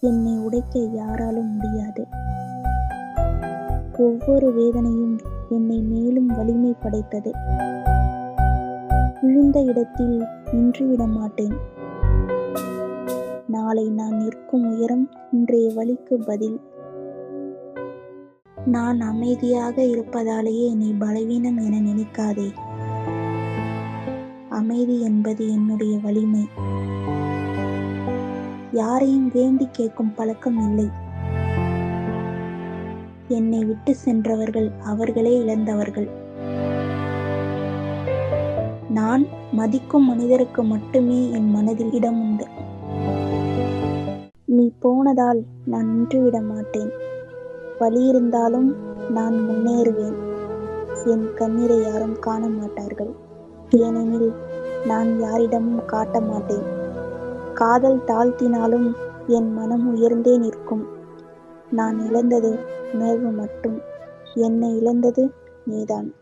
என்னை உடைக்க யாராலும் முடியாது. ஒவ்வொரு வேதனையும் என்னை மேலும் வலிமை படைத்தது. விழுந்த இடத்தில் நின்றுவிட மாட்டேன். நாளை நான் நிற்கும் உயரம் இன்றைய வழிக்கு பதில். நான் அமைதியாக இருப்பதாலேயே நீ பலவீனம் என நினைக்காதே. அமைதி என்பது என்னுடைய வலிமை. யாரையும் வேண்டி கேட்கும் பழக்கம் இல்லை. என்னை விட்டு சென்றவர்கள் அவர்களே இழந்தவர்கள். நான் மதிக்கும் மனிதருக்கு மட்டுமே என் மனதில் இடம் உண்டு. நீ போனதால் நான் நின்றுவிட மாட்டேன். வழி இருந்தாலும் நான் முன்னேறுவேன். என் கண்ணீரை யாரும் காண மாட்டார்கள். ஏனெனில் நான் யாரிடமும் காட்ட மாட்டேன். காதல் தாழ்த்தினாலும் என் மனம் உயர்ந்தே நிற்கும். நான் இழந்தது உணர்வு மட்டும். என்னை இழந்தது நீதான்.